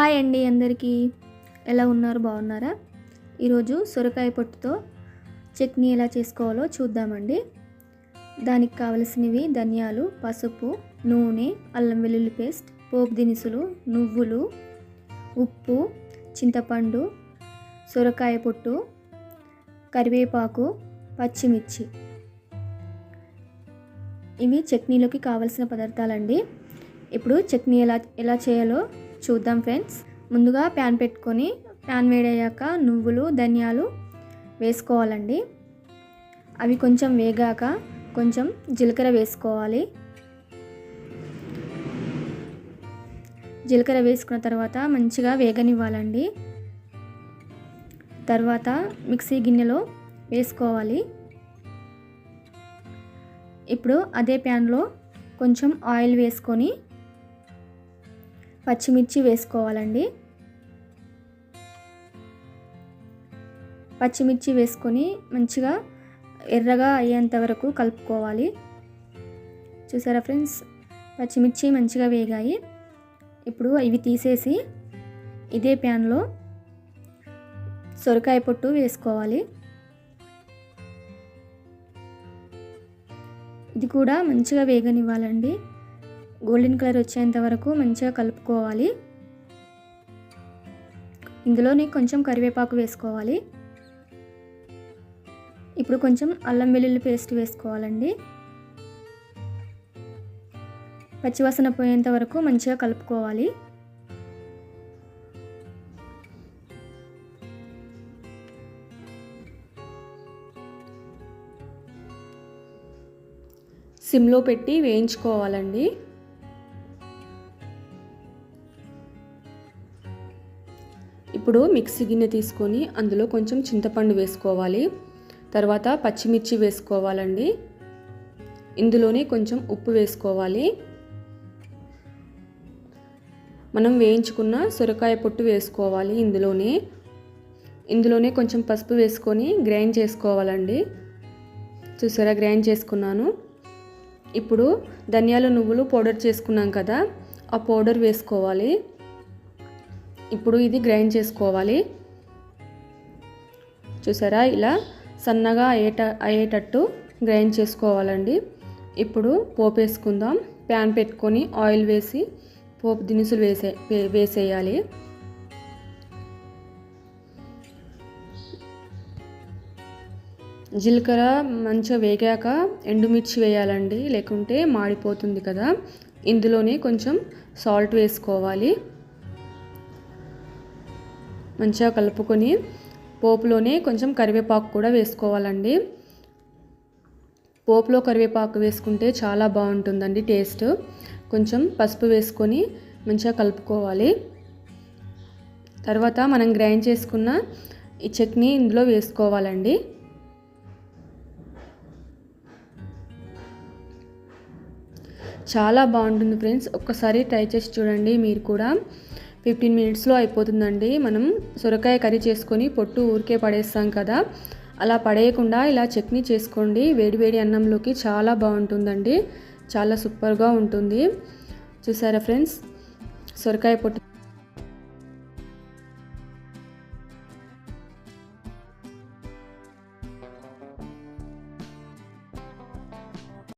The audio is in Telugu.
హాయ్ అండి అందరికీ. ఎలా ఉన్నారు? బాగున్నారా? ఈరోజు సొరకాయ పొట్టుతో చట్నీ ఎలా చేసుకోవాలో చూద్దామండి. దానికి కావలసినవి ధనియాలు పసుపు నూనె అల్లం వెల్లుల్లి పేస్ట్ పోపు దినుసులు నువ్వులు ఉప్పు చింతపండు సొరకాయ పొట్టు కరివేపాకు పచ్చిమిర్చి. ఇవి చట్నీలోకి కావలసిన పదార్థాలండి. ఇప్పుడు చట్నీ ఎలా ఎలా చేయాలో చూద్దాం ఫ్రెండ్స్. ముందుగా ప్యాన్ పెట్టుకొని ప్యాన్ వేడయ్యాక నువ్వులు ధనియాలు వేసుకోవాలండి. అవి కొంచెం వేగాక కొంచెం జీలకర్ర వేసుకోవాలి. జీలకర్ర వేసుకున్న తర్వాత మంచిగా వేగనివ్వాలండి. తర్వాత మిక్సీ గిన్నెలో వేసుకోవాలి. ఇప్పుడు అదే ప్యాన్లో కొంచెం ఆయిల్ వేసుకొని పచ్చిమిర్చి వేసుకోవాలండి. పచ్చిమిర్చి వేసుకొని మంచిగా ఎర్రగా అయ్యేంత వరకు కలుపుకోవాలి. చూసారా ఫ్రెండ్స్? పచ్చిమిర్చి మంచిగా వేగాయి. ఇప్పుడు ఇవి తీసేసి ఇదే ప్యాన్లో సొరకాయ పొట్టు వేసుకోవాలి. ఇది కూడా మంచిగా వేగనివ్వాలండి. గోల్డెన్ కలర్ వచ్చేంత వరకు మంచిగా కలుపుకోవాలి. ఇందులోనే కొంచెం కరివేపాకు వేసుకోవాలి. ఇప్పుడు కొంచెం అల్లం వెల్లుల్లి పేస్ట్ వేసుకోవాలండి. పచ్చివాసన పోయేంత వరకు మంచిగా కలుపుకోవాలి. సిమ్లో పెట్టి వేయించుకోవాలండి. ఇప్పుడు మిక్సీ గిన్నె తీసుకొని అందులో కొంచెం చింతపండు వేసుకోవాలి. తర్వాత పచ్చిమిర్చి వేసుకోవాలండి. ఇందులోనే కొంచెం ఉప్పు వేసుకోవాలి. మనం వేయించుకున్న సొరకాయ పొట్టు వేసుకోవాలి ఇందులోనే. ఇందులోనే కొంచెం పసుపు వేసుకొని గ్రైండ్ చేసుకోవాలండి. చూసారా గ్రైండ్ చేసుకున్నాను. ఇప్పుడు ధనియాల నువ్వులు పౌడర్ చేసుకున్నాం కదా ఆ పౌడర్ వేసుకోవాలి. ఇప్పుడు ఇది గ్రైండ్ చేసుకోవాలి. చూసారా? ఇలా సన్నగా అయ్యేట అయ్యేటట్టు గ్రైండ్ చేసుకోవాలండి. ఇప్పుడు పోపు వేసుకుందాం. ప్యాన్ పెట్టుకొని ఆయిల్ వేసి పోపు దినుసులు వేసే వేసేయాలి. జీలకర్ర మంచిగా వేగాక ఎండుమిర్చి వేయాలండి. లేకుంటే మాడిపోతుంది కదా. ఇందులోనే కొంచెం సాల్ట్ వేసుకోవాలి. మంచిగా కలుపుకొని పోపులోనే కొంచెం కరివేపాకు కూడా వేసుకోవాలండి. పోపులో కరివేపాకు వేసుకుంటే చాలా బాగుంటుందండి టేస్ట్. కొంచెం పసుపు వేసుకొని మంచిగా కలుపుకోవాలి. తర్వాత మనం గ్రైండ్ చేసుకున్న ఈ చట్నీ ఇందులో వేసుకోవాలండి. చాలా బాగుంటుంది ఫ్రెండ్స్. ఒక్కసారి ట్రై చేసి చూడండి మీరు కూడా. ఫిఫ్టీన్ మినిట్స్లో అయిపోతుందండి. మనం సొరకాయ కర్రీ చేసుకొని పొట్టు ఊరికే పడేస్తాం కదా అలా పడేయకుండా ఇలా చట్నీ చేసుకోండి. వేడివేడి అన్నంలోకి చాలా బాగుంటుందండి. చాలా సూపర్గా ఉంటుంది. చూసారా ఫ్రెండ్స్? సొరకాయ పొట్టు